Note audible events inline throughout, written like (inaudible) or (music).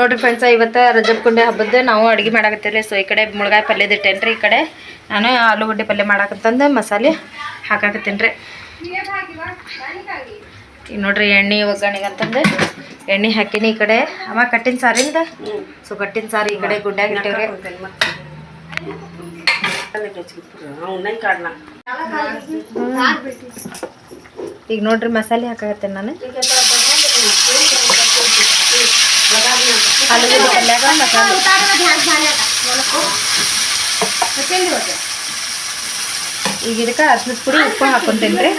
ನೋಡ್ರಿ ಫ್ರೆಂಡ್ಸ ಇವತ್ತು ರಜಬ್ ಕುಂಡೆ ಹಬ್ಬದ ನಾವು ಅಡುಗೆ ಮಾಡಾಕತ್ತೀವಿ ಸೊ ಈ ಕಡೆ ಮುಳ್ಗಾಯಿ ಪಲ್ಯದ ಇಟ್ಟೇನ್ರಿ ಈ ಕಡೆ. ನಾನು ಆಲೂಗಡ್ಡೆ ಪಲ್ಯ ಮಾಡಾಕಂತಂದು ಮಸಾಲೆ ಹಾಕಾಕತ್ತೀನಿ ರೀ ಈಗ ನೋಡ್ರಿ ಎಣ್ಣೆ ಒಗ್ಗರಣೆಗೆ ಅಂತಂದು ಎಣ್ಣೆ ಹಾಕಿನಿ ಈ ಕಡೆ. ಅಮ್ಮ, ಕಟ್ಟಿನ ಸಾರಿಂದ ಸೊ ಕಟ್ಟಿನ ಸಾರು ಈ ಕಡೆ ಗುಡ್ಡಾಗಿ ಇಟ್ಟೇವ್ರಿ. ಈಗ ನೋಡ್ರಿ ಮಸಾಲೆ ಹಾಕಾಕತ್ತೇನೆ ನಾನು. ಆಲೂಗಡ್ಡೆ ಪಲ್ಯಾಗ ಮಸಾಲೆ ಈಗ ಇದಕ್ಕೆ ಪುಡಿ ಉಪ್ಪು ಹಾಕೊಂತೇನೆ ರೀ.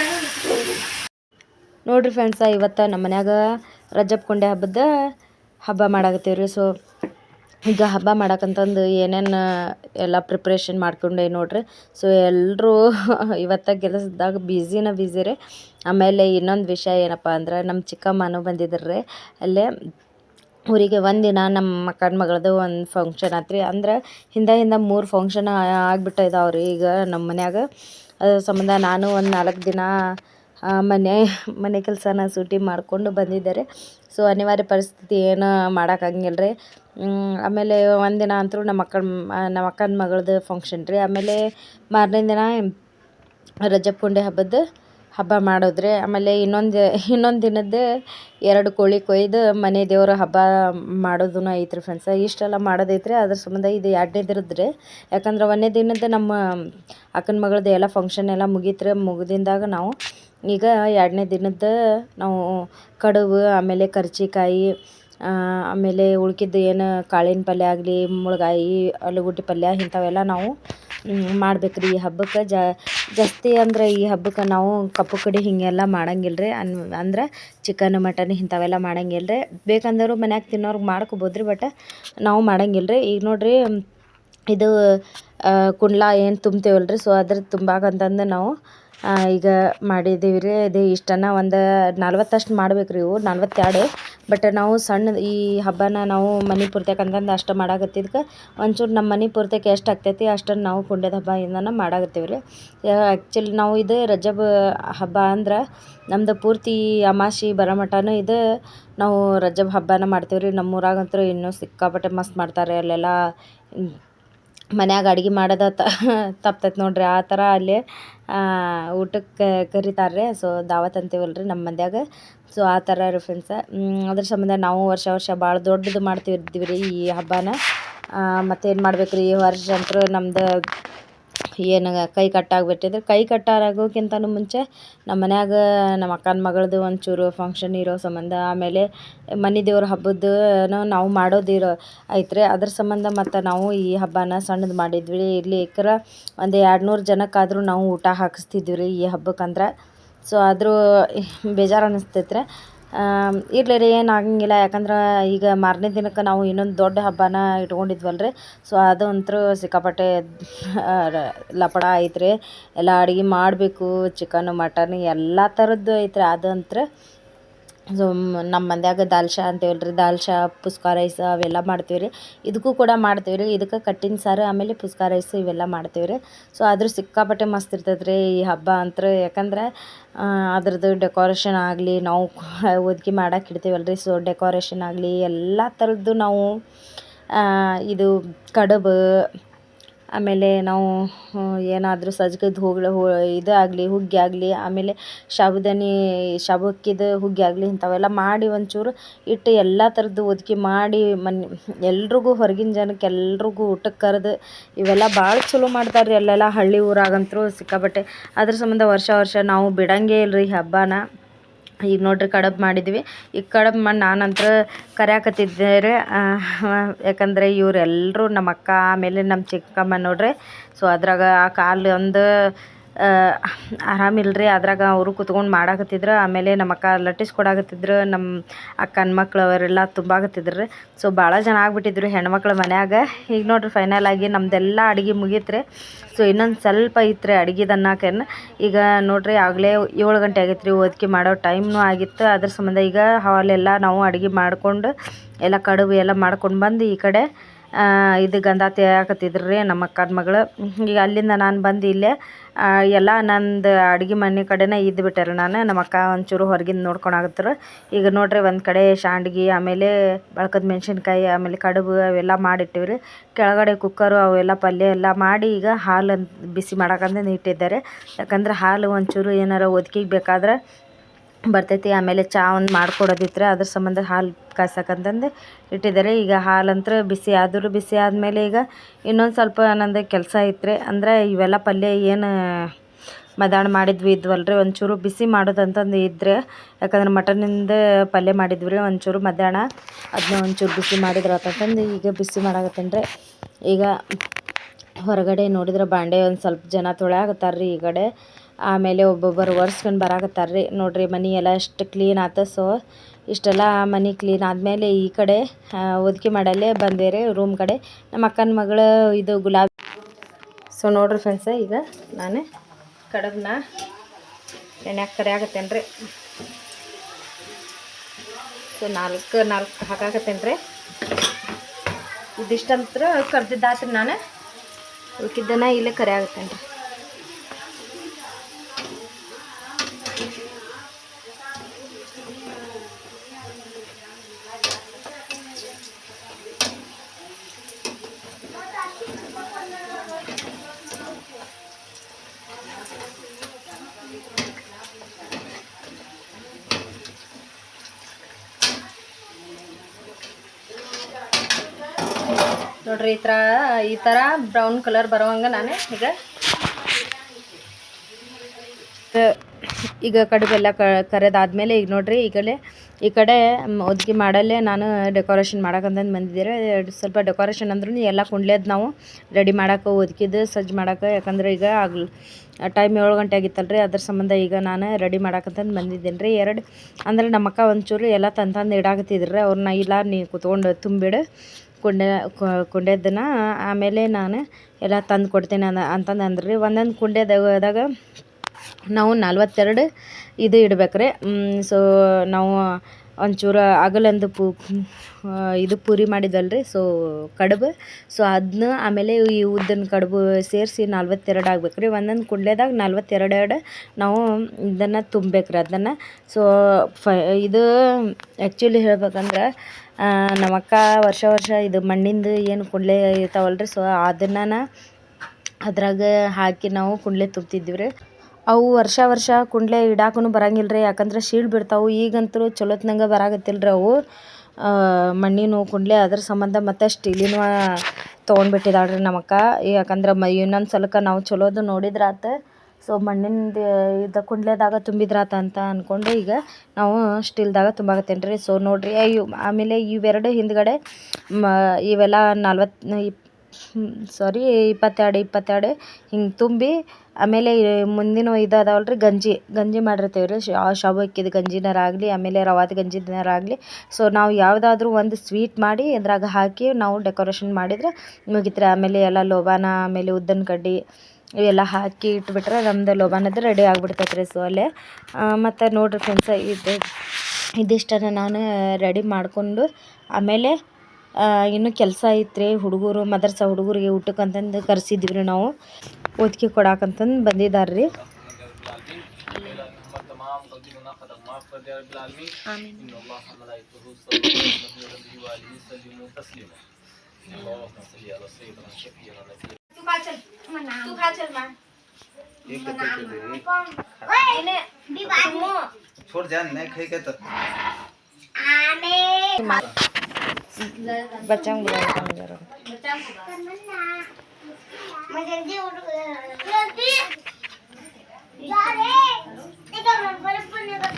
ನೋಡ್ರಿ ಫ್ರೆಂಡ್ಸ ಇವತ್ತು ನಮ್ಮ ಮನ್ಯಾಗ ರಜಬ್ ಕೊಂಡೆ ಹಬ್ಬದ ಹಬ್ಬ ಮಾಡಾಕತ್ತೀವಿ ರೀ. ಸೊ ಈಗ ಹಬ್ಬ ಮಾಡಕ್ಕಂತಂದು ಏನೇನು ಎಲ್ಲ ಪ್ರಿಪ್ರೇಷನ್ ಮಾಡ್ಕೊಂಡೆ ನೋಡ್ರಿ. ಸೊ ಎಲ್ಲರೂ (laughs) ಇವತ್ತ ಕೆಲಸದಾಗ ಬ್ಯುಸಿನ ಬ್ಯುಸಿ ರೀ. ಆಮೇಲೆ ಇನ್ನೊಂದು ವಿಷಯ ಏನಪ್ಪ ಅಂದ್ರೆ ನಮ್ಮ ಚಿಕ್ಕಮ್ಮನೂ ಬಂದಿದ್ರು ರೀ. ಅಲ್ಲೇ ಊರಿಗೆ ಒಂದಿನ ನಮ್ಮ ಅಕ್ಕನ ಮಗಳದು ಒಂದು ಫಂಕ್ಷನ್ ಆತ್ರಿ. ಅಂದ್ರೆ ಹಿಂದೆ ಹಿಂದೆ ಮೂರು ಫಂಕ್ಷನ್ ಆಗ್ಬಿಟ್ಟು ಇದಾವೆ ರೀ ಈಗ ನಮ್ಮ ಮನ್ಯಾಗ ಅದ್ರ ಸಂಬಂಧ ನಾನು ಒಂದು ನಾಲ್ಕು ದಿನ ಮನೆ ಮನೆ ಕೆಲಸನ ಸೂಟಿ ಮಾಡಿಕೊಂಡು ಬಂದಿದ್ದಾರೆ ಸೊ ಅನಿವಾರ್ಯ ಪರಿಸ್ಥಿತಿ ಏನು ಮಾಡೋಕ್ಕಾಗಂಗಿಲ್ಲ ರೀ ಆಮೇಲೆ ಒಂದಿನ ಅಂತೂ ನಮ್ಮ ಅಕ್ಕನ ನಮ್ಮ ಅಕ್ಕನ ಮಗಳದ್ದು ಫಂಕ್ಷನ್ ರೀ. ಆಮೇಲೆ ಮಾರನೇ ದಿನ ರಜಪುಂಡೆ ಹಬ್ಬದ ಹಬ್ಬ ಮಾಡಿದ್ರೆ ಆಮೇಲೆ ಇನ್ನೊಂದು ಇನ್ನೊಂದು ದಿನದ್ದು ಎರಡು ಕೋಳಿ ಕೊಯ್ದು ಮನೆ ದೇವ್ರ ಹಬ್ಬ ಮಾಡೋದೂ ಐತ್ರಿ ಫ್ರೆಂಡ್ಸ ಇಷ್ಟೆಲ್ಲ ಮಾಡೋದೈತ್ರಿ, ಅದ್ರ ಸಂಬಂಧ ಇದು ಎರಡನೇ ದಿನದ್ರೆ ಯಾಕಂದ್ರೆ ಒಂದನೇ ದಿನದ್ದು ನಮ್ಮ ಅಕ್ಕನ ಮಗಳದ್ದು ಎಲ್ಲ ಫಂಕ್ಷನ್ ಎಲ್ಲ ಮುಗೀತ್ರಿ. ಮುಗಿದಿಂದಾಗ ನಾವು ಈಗ ಎರಡನೇ ದಿನದ್ದು ನಾವು ಕಡುಬು, ಆಮೇಲೆ ಕರ್ಚಿಕಾಯಿ ಆಮೇಲೆ ಉಳ್ಕಿದ್ದು ಏನು ಕಾಳಿನ ಪಲ್ಯ ಆಗಲಿ, ಮುಳ್ಗಾಯಿ, ಆಲೂಗಡ್ಡೆ ಪಲ್ಯ ಇಂಥವೆಲ್ಲ ನಾವು ಮಾಡ್ಬೇಕು ರೀ ಈ ಹಬ್ಬಕ್ಕೆ ಜಾಸ್ತಿ ಅಂದ್ರೆ ಈ ಹಬ್ಬಕ್ಕೆ ನಾವು ಕಪ್ಪು ಕಡಿ ಹೀಗೆಲ್ಲ ಮಾಡಂಗಿಲ್ಲ ರೀ ಅನ್, ಅಂದ್ರೆ ಚಿಕನ್, ಮಟನ್ ಇಂಥವೆಲ್ಲ ಮಾಡಂಗಿಲ್ಲ ರೀ ಬೇಕಂದರೂ ಮನ್ಯಾಗ ತಿನ್ನೋರ್ಗೆ ಮಾಡ್ಕೊಬೋದು ರೀ ಬಟ್ ನಾವು ಮಾಡಂಗಿಲ್ಲ ರೀ ಈಗ ನೋಡಿರಿ, ಇದು ಕುಂಡ್ಲ ಏನು ತುಂಬ್ತೇವಲ್ಲ ರೀ ಸೊ ಅದ್ರ ತುಂಬಾಕಂತಂದು ನಾವು ಈಗ ಮಾಡಿದ್ದೀವಿ ರೀ ಇದು ಇಷ್ಟನ್ನು ಒಂದು ನಲ್ವತ್ತಷ್ಟು ಮಾಡ್ಬೇಕು ರೀ ಇವು. ನಲ್ವತ್ತೆರಡು. ಬಟ್ ನಾವು ಸಣ್ಣ ಈ ಹಬ್ಬನ ನಾವು ಮನೆ ಪೂರ್ತಕ್ಕೆ ಅಂತಂದು ಅಷ್ಟು ಮಾಡಾಕತ್ತಿದ್ಕೆ ಒಂಚೂರು ನಮ್ಮ ಮನೆ ಪೂರ್ತಕ್ಕೆ ಎಷ್ಟು ಆಗ್ತೈತಿ ಅಷ್ಟನ್ನು ನಾವು ಕುಂಡದ ಹಬ್ಬ ಇಂದನ ಮಾಡಾಕತ್ತೀವಿ ರೀ. ಆ್ಯಕ್ಚುಲಿ ನಾವು ಇದು ರಜಬ್ ಹಬ್ಬ ಅಂದ್ರೆ ನಮ್ದು ಪೂರ್ತಿ ಅಮಾಸಿ ಬರಮಠನೂ ಮಟನೂ ಇದು ನಾವು ರಜಬ್ ಹಬ್ಬನ ಮಾಡ್ತೀವಿ ರೀ. ನಮ್ಮೂರಾಗಂತೂ ಇನ್ನೂ ಸಿಕ್ಕಾಪಟ್ಟೆ ಮಸ್ತ್ ಮಾಡ್ತಾರೆ. ಅಲ್ಲೆಲ್ಲ ಮನ್ಯಾಗ ಅಡ್ಗೆ ಮಾಡೋದ (laughs) ತಪ್ತೈತೆ ನೋಡ್ರಿ. ಆ ಥರ ಅಲ್ಲಿ ಊಟಕ್ಕೆ ಕರಿತಾರೆ ಸೊ ದಾವತ್ ಅಂತೀವಲ್ಲ ರೀ ನಮ್ಮ ಮಂದ್ಯಾಗ. ಸೊ ಆ ಥರ ರೀ ಫ್ರೆಂಡ್ಸ ಅದ್ರ ಸಂಬಂಧ ನಾವು ವರ್ಷ ವರ್ಷ ಭಾಳ ದೊಡ್ಡದು ಮಾಡ್ತಿರ್ತೀವಿ ರೀ ಈ ಹಬ್ಬನ. ಮತ್ತೇನು ಮಾಡ್ಬೇಕು ರೀ ಈ ವರ್ಷ ಅಂತೂ ನಮ್ದು ಏನು ಕೈ ಕಟ್ಟಾಗ್ಬಿಟ್ಟಿದ್ರೆ ಕೈ ಕಟ್ಟಾಗೋಕ್ಕಿಂತನೂ ಮುಂಚೆ ನಮ್ಮ ಮನ್ಯಾಗ ನಮ್ಮ ಅಕ್ಕನ ಮಗಳದು ಒಂಚೂರು ಫಂಕ್ಷನ್ ಇರೋ ಸಂಬಂಧ, ಆಮೇಲೆ ಮನೆ ದೇವ್ರ ಹಬ್ಬದ ನಾವು ಮಾಡೋದಿರೋ ಐತ್ರಿ. ಅದ್ರ ಸಂಬಂಧ ಮತ್ತು ನಾವು ಈ ಹಬ್ಬನ ಸಣ್ಣದು ಮಾಡಿದ್ವಿ. ಇಲ್ಲಿ ಏಕರ ಒಂದು ಎರಡು ನೂರು ಜನಕ್ಕಾದರೂ ನಾವು ಊಟ ಹಾಕಿಸ್ತಿದ್ವಿ ರೀ ಈ ಹಬ್ಬಕ್ಕಂದ್ರೆ. ಸೊ ಆದರೂ, ಬೇಜಾರು ಅನ್ನಿಸ್ತೈತೆ ರೀ ಇರಲಿ ರೀ ಏನು ಆಗಂಗಿಲ್ಲ ಯಾಕಂದ್ರೆ, ಈಗ ಮಾರನೇ ದಿನಕ್ಕೆ ನಾವು ಇನ್ನೊಂದು ದೊಡ್ಡ ಹಬ್ಬನ ಇಟ್ಕೊಂಡಿದ್ವಲ್ಲ ರೀ ಸೊ ಅದು ಅಂತೂ ಸಿಕ್ಕಾಪಟ್ಟೆ ಲಪಡ ಐತ್ರಿ. ಎಲ್ಲ ಅಡುಗೆ ಮಾಡಬೇಕು, ಚಿಕನ್, ಮಟನ್, ಎಲ್ಲ ಥರದ್ದು ಐತ್ರಿ. ಅದಂತ್ರ ಸೊ ನಮ್ಮ ಮಂದ್ಯಾಗ ದಾಲ್ಶಾ ಅಂತೇವಲ್ರಿ ದಾಲ್ಶಾ ಪುಸ್ಕ ರೈಸ್ ಅವೆಲ್ಲ ಮಾಡ್ತೀವಿ ರೀ. ಇದಕ್ಕೂ ಕೂಡ ಮಾಡ್ತೀವಿ ರೀ. ಇದಕ್ಕೆ ಕಟ್ಟಿನ ಸಾರು, ಆಮೇಲೆ ಪುಸ್ಕ ರೈಸ್ ಇವೆಲ್ಲ ಮಾಡ್ತೀವಿ ರೀ. ಸೊ, ಆದರೂ ಸಿಕ್ಕಾಪಟ್ಟೆ ಮಸ್ತ್ ಇರ್ತೈತೆ ರೀ ಈ ಹಬ್ಬ ಅಂತರ. ಯಾಕಂದ್ರೆ ಅದ್ರದ್ದು ಡೆಕೋರೇಷನ್ ಆಗಲಿ, ನಾವು (laughs) ಒದಗಿ ಮಾಡಕ್ಕೆ ಇಡ್ತೀವಲ್ಲ ರೀ ಸೊ, ಡೆಕೋರೇಷನ್ ಆಗಲಿ, ಎಲ್ಲ ಥರದ್ದು ನಾವು ಇದು ಕಡುಬು ಆಮೇಲೆ ನಾವು ಏನಾದರೂ ಸಜ್ಗದ ಹೋಗ್ಲ ಹೋ, ಇದು ಆಗಲಿ, ಹುಗ್ಗಿ ಆಗಲಿ, ಆಮೇಲೆ ಸಾಬುದಾನಿ ಸಾಬು ಅಕ್ಕಿದು ಹುಗ್ಗಿ ಆಗಲಿ ಇಂಥವೆಲ್ಲ ಮಾಡಿ ಒಂಚೂರು ಇಟ್ಟು ಎಲ್ಲ ಥರದ್ದು ಒದಕಿ ಮಾಡಿ ಮನ್ ಎಲ್ರಿಗೂ ಹೊರಗಿನ ಜನಕ್ಕೆ ಎಲ್ರಿಗೂ ಊಟಕ್ಕೆ ಕರೆದು ಇವೆಲ್ಲ ಭಾಳ ಚಲೋ ಮಾಡ್ತಾರೆ ರೀ ಅಲ್ಲೆಲ್ಲ ಹಳ್ಳಿ ಊರಾಗಂತೂ ಸಿಕ್ಕಾಪಟ್ಟೆ. ಅದ್ರ ಸಂಬಂಧ ವರ್ಷ ವರ್ಷ ನಾವು ಬಿಡಂಗೇ ಇಲ್ಲ ರೀ ಹಬ್ಬನ. ಈಗ ನೋಡ್ರಿ ಕಡಬು ಮಾಡಿದ್ವಿ. ಈಗ ಕಡಬು ಮಾಡಿ ನಾನಂತೂ ಕರೆಯಾಕತ್ತಿದ್ದೆ ರೀ ಯಾಕಂದರೆ ಇವರೆಲ್ಲರೂ ನಮ್ಮ ಅಕ್ಕ ಆಮೇಲೆ ನಮ್ಮ ಚಿಕ್ಕಮ್ಮ ನೋಡ್ರಿ. ಸೊ ಅದ್ರಾಗ ಆ ಕಾಲು ಒಂದು ಆರಾಮಿಲ್ಲ ರೀ ಅದ್ರಾಗ ಅವರು ಕುತ್ಕೊಂಡು ಮಾಡಾಕತ್ತಿದ್ರು. ಆಮೇಲೆ ನಮ್ಮ ಅಕ್ಕ ಲಟ್ಟಿಸಿ ಕೊಡಾಕತ್ತಿದ್ರು. ನಮ್ಮ ಅಕ್ಕನ ಮಕ್ಳು ಅವರೆಲ್ಲ ತುಂಬಾಕತ್ತಿದ್ರು. ಸೊ ಭಾಳ ಜನ ಆಗ್ಬಿಟ್ಟಿದ್ರು ಹೆಣ್ಮಕ್ಳು ಮನ್ಯಾಗ. ಈಗ ನೋಡ್ರಿ ಫೈನಲ್ ಆಗಿ ನಮ್ಮದೆಲ್ಲ ಅಡುಗೆ ಮುಗೀತ್ರಿ. ಸೊ ಇನ್ನೊಂದು ಸ್ವಲ್ಪ ಐತ್ರಿ ಅಡ್ಗೆದು ಅನ್ನಕ್ಕೇನು ಈಗ ನೋಡ್ರಿ ಆಗಲೇ ಏಳು ಗಂಟೆ ಆಗೈತೆ ರೀ ಓದ್ಕೆ ಮಾಡೋ ಟೈಮ್ನೂ ಆಗಿತ್ತು. ಅದ್ರ ಸಂಬಂಧ ಈಗ ಹಾಲೆಲ್ಲ ನಾವು ಅಡುಗೆ ಮಾಡಿಕೊಂಡು, ಎಲ್ಲ ಕಡುಬು ಎಲ್ಲ ಮಾಡ್ಕೊಂಡು ಬಂದು ಈ ಕಡೆ ಇದು ಗಂಧ ತೆಗಿಯಾಕತ್ತಿದ್ರು ರೀ ನಮ್ಮ ಅಕ್ಕನ ಮಗಳು. ಈಗ ಅಲ್ಲಿಂದ ನಾನು ಬಂದು ಇಲ್ಲೇ ಎಲ್ಲ ನಂದು ಅಡ್ಗೆ ಮನೆ ಕಡೆನೇ ಇದ್ದು ಬಿಟ್ಟೆ ನಾನು. ನಮ್ಮ ಅಕ್ಕ ಒಂಚೂರು ಹೊರಗಿಂದ ನೋಡ್ಕೊಳಕತ್ತರ ಈಗ ನೋಡ್ರಿ ಒಂದು ಕಡೆ ಶಾಂಡ್ಗಿ, ಆಮೇಲೆ ಬಳಕದ ಮೆಣಸಿನ್ಕಾಯಿ, ಆಮೇಲೆ ಕಡುಬು ಅವೆಲ್ಲ ಮಾಡಿಟ್ಟಿವಿ ರೀ ಕೆಳಗಡೆ ಕುಕ್ಕರು ಅವೆಲ್ಲ ಪಲ್ಯ ಎಲ್ಲ ಮಾಡಿ ಈಗ ಹಾಲು ಬಿಸಿ ಮಾಡಕ್ಕಂತಂದು ಇಟ್ಟಿದ್ದಾರೆ. ಯಾಕಂದ್ರೆ ಹಾಲು ಒಂಚೂರು ಏನಾರ ಒದಕಿಗೆ ಬೇಕಾದ್ರೆ ಬರ್ತೈತಿ. ಆಮೇಲೆ ಚಾ ಒಂದು ಮಾಡ್ಕೊಡೋದಿತ್ತು ಅದ್ರ ಸಂಬಂಧ ಹಾಲು ಕಾಯ್ಸಕ್ಕಂತಂದು ಇಟ್ಟಿದ್ದಾರೆ. ಈಗ ಹಾಲಂತ್ರ ಬಿಸಿ ಆದರೂ ಬಿಸಿ ಆದಮೇಲೆ ಈಗ ಇನ್ನೊಂದು ಸ್ವಲ್ಪ ನಂದು ಕೆಲಸ ಐತ್ರಿ ಅಂದರೆ ಇವೆಲ್ಲ ಪಲ್ಯ ಏನು ಮದಾಣ ಮಾಡಿದ್ವಿ ಇದ್ವಲ್ರಿ, ಒಂಚೂರು ಬಿಸಿ ಮಾಡೋದಂತಂದು ಇದ್ರೆ, ಯಾಕಂದ್ರೆ ಮಟನಿಂದ ಪಲ್ಯ ಮಾಡಿದ್ವಿ ರೀ, ಒಂಚೂರು ಮಧ್ಯಾಹ್ನ ಅದನ್ನ ಒಂಚೂರು ಬಿಸಿ ಮಾಡಿದ್ರೆ ಅಂತಂದು ಈಗ ಬಿಸಿ ಮಾಡಾಕತ್ತೇನ್ರಿ. ಈಗ ಹೊರಗಡೆ ನೋಡಿದ್ರೆ ಬಾಂಡೆ ಒಂದು ಸ್ವಲ್ಪ ಜನ ತೊಳೆ ರೀ ಈ ಕಡೆ. ಆಮೇಲೆ ಒಬ್ಬೊಬ್ಬರು ಒರೆಸ್ಕೊಂಡು ಬರಾಕತ್ತಾರ ರೀ ನೋಡಿರಿ ಮನೆ ಎಲ್ಲ ಎಷ್ಟು ಕ್ಲೀನ್ ಆತ. ಸೊ ಇಷ್ಟೆಲ್ಲ ಮನೆ ಕ್ಲೀನ್ ಆದಮೇಲೆ ಈ ಕಡೆ ಒದಕಿ ಮಾಡಲ್ಲೇ ಬಂದೆ ರೀ ರೂಮ್ ಕಡೆ. ನಮ್ಮ ಅಕ್ಕನ ಮಗಳು ಇದು ಗುಲಾಬಿ. ಸೊ ನೋಡ್ರಿ ಫ್ರೆಂಡ್ಸ ಈಗ ನಾನು ಕಡಬನ್ನ ಎಣ್ಣೆಗೆ ಕರಿಯಾಕತ್ತೇನೆ ರೀ ಸೊ ನಾಲ್ಕು ನಾಲ್ಕು ಹಾಕಾಕತ್ತೇನೆ ರೀ ಇದಿಷ್ಟಂತ್ರ ಕರ್ದಿದ್ದಾತ್ರಿ ನಾನು. ಉಳ್ಕಿದ್ದನ ಇಲ್ಲೇ ಕರಿಯಾಗತ್ತೇನೆ ರೀ ನೋಡ್ರಿ, ಈ ಥರ ಈ ಥರ ಬ್ರೌನ್ ಕಲರ್ ಬರೋವಂಗೆ ನಾನು ಈಗ ಈಗ ಕಡುಬೆಲ್ಲ ಕ, ಕರೆದಾದ್ಮೇಲೆ ಈಗ ನೋಡ್ರಿ ಈಗಲೇ ಈ ಕಡೆ ಒದಗಿ ಮಾಡಲ್ಲೇ ನಾನು ಡೆಕೋರೇಷನ್ ಮಾಡಕ್ಕಂತಂದು ಬಂದಿದ್ದೀರಿ. ಸ್ವಲ್ಪ ಡೆಕೋರೇಷನ್ ಅಂದ್ರೂ ಎಲ್ಲ ಕುಂಡ್ಲೇದು ನಾವು ರೆಡಿ ಮಾಡೋಕೆ ಒದಗಿದ್ದು ಸಜ್ಜು ಮಾಡಕ್ಕೆ ಯಾಕಂದ್ರೆ ಈಗ ಆಗ್ಲಿ ಟೈಮ್ ಏಳು ಗಂಟೆ ಆಗಿತ್ತಲ್ರಿ, ಅದ್ರ ಸಂಬಂಧ ಈಗ ನಾನು ರೆಡಿ ಮಾಡಕ್ಕಂತಂದು ಬಂದಿದ್ದೀನಿ ರೀ ಎರಡು, ಅಂದರೆ ನಮ್ಮಕ್ಕ ಒಂಚೂರು ಎಲ್ಲ ತಂದು ಇಡಾಕತ್ತಿದ್ರು. ರೀ ಅವ್ರನ್ನ ಇಲ್ಲ, ನೀ ಕುತ್ಕೊಂಡು ತುಂಬಿಡು. ಕುಂಡೆ ಕುಂಡೆದನ್ನ ಆಮೇಲೆ ನಾನು ಎಲ್ಲ ತಂದು ಕೊಡ್ತೀನಿ ಅನ್ನ ಅಂತಂದು ರೀ ಒಂದೊಂದು ಕುಂಡೆದಾಗ ನಾವು ನಲ್ವತ್ತೆರಡು ಇದು ಇಡ್ಬೇಕು ರೀ ಸೋ ನಾವು ಒಂಚೂರು ಅಗಲಂದು ಪು ಇದು ಪೂರಿ ಮಾಡಿದಲ್ರಿ ಸೊ ಕಡುಬು. ಸೊ ಅದನ್ನ ಆಮೇಲೆ ಈ ಉದ್ದನ ಕಡುಬು ಸೇರಿಸಿ ನಲ್ವತ್ತೆರಡು ಆಗ್ಬೇಕು ರೀ ಒಂದೊಂದು ಕುಂಡ್ಲೆದಾಗ ನಲ್ವತ್ತೆರಡೆರಡು ನಾವು ಇದನ್ನು ತುಂಬಬೇಕ್ರಿ ಅದನ್ನು ಸೊ ಫ, ಇದು ಆ್ಯಕ್ಚುಲಿ ಹೇಳ್ಬೇಕಂದ್ರೆ ನಮ್ಮಕ್ಕ ವರ್ಷ ವರ್ಷ ಇದು ಮಣ್ಣಿಂದು ಏನು ಕುಂಡ್ಲೆ ಇರ್ತಾವಲ್ರಿ ಸೊ ಅದನ್ನು ಅದ್ರಾಗ ಹಾಕಿ ನಾವು ಕುಂಡ್ಲೆ ತುಂಬ್ತಿದ್ವಿ ರೀ ಅವು ವರ್ಷ ವರ್ಷ ಕುಂಡ್ಲೆ ಇಡಾಕೂ ಬರಂಗಿಲ್ಲ ರೀ ಯಾಕಂದ್ರೆ ಶೀಳ್ ಬಿಡ್ತಾವೆ. ಈಗಂತೂ ಚಲೋತ್ನಂಗೆ ಬರಾಕತ್ತಿಲ್ಲ ರೀ ಅವು ಮಣ್ಣಿನ ಕುಂಡ್ಲೆ ಅದ್ರ ಸಂಬಂಧ ಮತ್ತು ಸ್ಟೀಲಿನ ತೊಗೊಂಡ್ಬಿಟ್ಟಿದಾಳೆ ರೀ ಯಾಕಂದ್ರೆ ಮೈ, ಇನ್ನೊಂದು ಸಲಕ್ಕೆ ನಾವು ಚಲೋದು ನೋಡಿದ್ರಾತ. ಸೊ, ಮಣ್ಣಿಂದು ಇದು ಕುಂಡ್ಲೆದಾಗ ತುಂಬಿದ್ರಾತ ಅಂತ ಅಂದ್ಕೊಂಡು ಈಗ ನಾವು ಸ್ಟೀಲ್ದಾಗ ತುಂಬಾಕತ್ತೇನೆ ರೀ ಸೊ, ನೋಡಿರಿ ಇವು ಆಮೇಲೆ ಇವೆರಡು ಹಿಂದ್ಗಡೆ ಮ, ಇವೆಲ್ಲ ನಲ್ವತ್ತು, ಇಪ್ ಸಾರಿ ಇಪ್ಪತ್ತೆರಡು ಇಪ್ಪತ್ತೆರಡು. ಹಿಂಗೆ ತುಂಬಿ, ಆಮೇಲೆ ಮುಂದಿನ ಇದು ರೀ ಗಂಜಿ. ಗಂಜಿ ಮಾಡಿರ್ತೀವಿ ರೀ ಶಾವು ಅಕ್ಕಿದ ಗಂಜಿನಾರ ಆಗಲಿ ಆಮೇಲೆ ರವಾದ ಗಂಜಿನಾರಾಗಲಿ. ಸೊ ನಾವು ಯಾವುದಾದ್ರೂ ಒಂದು ಸ್ವೀಟ್ ಮಾಡಿ ಅದ್ರಾಗ ಹಾಕಿ ನಾವು ಡೆಕೋರೇಷನ್ ಮಾಡಿದರೆ ಮುಗೀತು ರೀ ಆಮೇಲೆ ಎಲ್ಲ ಲೋಬಾನ, ಆಮೇಲೆ ಉದ್ದನ ಕಡ್ಡಿ, ಇವೆಲ್ಲ ಹಾಕಿ ಇಟ್ಬಿಟ್ರೆ ನಮ್ದು ಲೋಬಾನದ್ದು ರೆಡಿ ಆಗಿಬಿಡ್ತೈತೆ ರೀ ಸೊ ಅಲ್ಲೇ. ಮತ್ತು ನೋಡಿರಿ ಫ್ರೆಂಡ್ಸ ಇದು, ಇದಿಷ್ಟನ್ನು ನಾನು ರೆಡಿ ಮಾಡಿಕೊಂಡು, ಆಮೇಲೆ ಇನ್ನೂ ಕೆಲಸ ಐತ್ರಿ ಹುಡುಗರು ಮದರ್ಸ ಹುಡುಗರಿಗೆ ಊಟಕ್ಕೆ ಅಂತಂದು ಕರೆಸಿದ್ವಿ ರೀ ನಾವು ಒದಗಿ ಕೊಡಾಕಂತಂದು ಬಂದಿದ್ದಾರೆ ರೀ तमाम गलती गुनाह खता माफ कर दिया बच्चा को बुलाओ मैं जल्दी उठ जा रे देखो मैं बर्फ़ पड़ने का